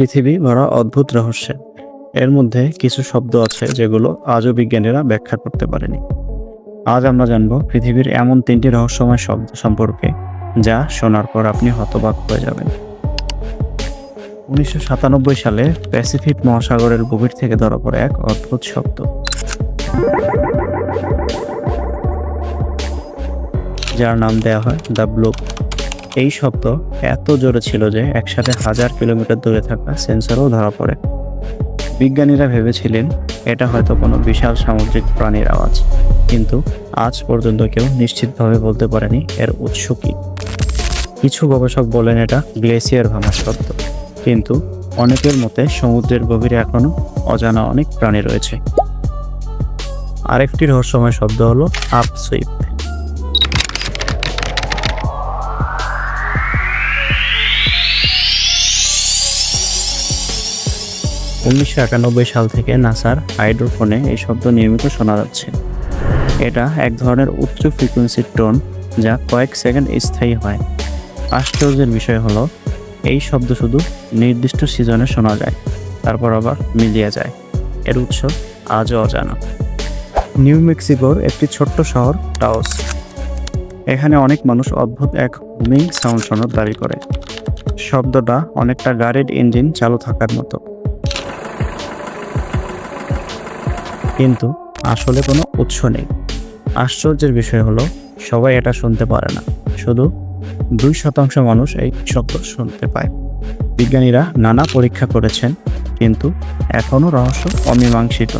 পৃথিবী ভরা অদ্ভুত রহস্যে এর মধ্যে কিছু শব্দ আছে যেগুলো আজও বিজ্ঞানীরা ব্যাখ্যা করতে পারেনি। আজ আমরা জানব পৃথিবীর এমন তিনটি রহস্যময় শব্দ সম্পর্কে, যা শোনার পর আপনি হতবাক হয়ে যাবেন। উনিশশো সাতানব্বই সালে প্যাসিফিক মহাসাগরের গভীর থেকে ধরা পড়ে এক অদ্ভুত শব্দ। যার নাম দেওয়া হয় দ্য ব্লুপ। এই শব্দ এত জোরে ছিল যে একসাথে হাজার কিলোমিটার দূরে থাকা সেন্সরও ধরা পড়ে। বিজ্ঞানীরা ভেবেছিলেন এটা হয়তো কোনো বিশাল সামুদ্রিক প্রাণীর আওয়াজ, কিন্তু আজ পর্যন্ত কেউ নিশ্চিতভাবে বলতে পারেনি এর উৎস কী। কিছু গবেষক বলেন এটা গ্লেসিয়ার ভাঙার শব্দ, কিন্তু অনেকের মতে সমুদ্রের গভীরে এখনও অজানা অনেক প্রাণী রয়েছে। আরেকটি রহস্যময় শব্দ হলো আপ উনিশশো একানব্বই সাল থেকে নাসার হাইড্রোফোনে এই শব্দ নিয়মিত শোনা যাচ্ছে। এটা এক ধরনের উচ্চ ফ্রিকোয়েন্সির টোন যা কয়েক সেকেন্ড স্থায়ী হয়। আশ্চর্যের বিষয় হলো, এই শব্দ শুধু নির্দিষ্ট সিজনে শোনা যায়, তারপর আবার মিলিয়ে যায়। এর উৎস আজও অজানা। নিউ মেক্সিকোর একটি ছোট্ট শহর টাওস এখানে অনেক মানুষ অদ্ভুত এক হুমিং সাউন্ড শোনার দাবি করে। শব্দটা অনেকটা গাড়ির ইঞ্জিন চালু থাকার মতো। কিন্তু আসলে কোনো উৎস নেই। আশ্চর্যের বিষয় হলো, সবাই এটা শুনতে পারে না। শুধু দুই শতাংশ মানুষ এই শব্দ শুনতে পায়। বিজ্ঞানীরা নানা পরীক্ষা করেছেন, কিন্তু এখনও রহস্য অমীমাংসিত।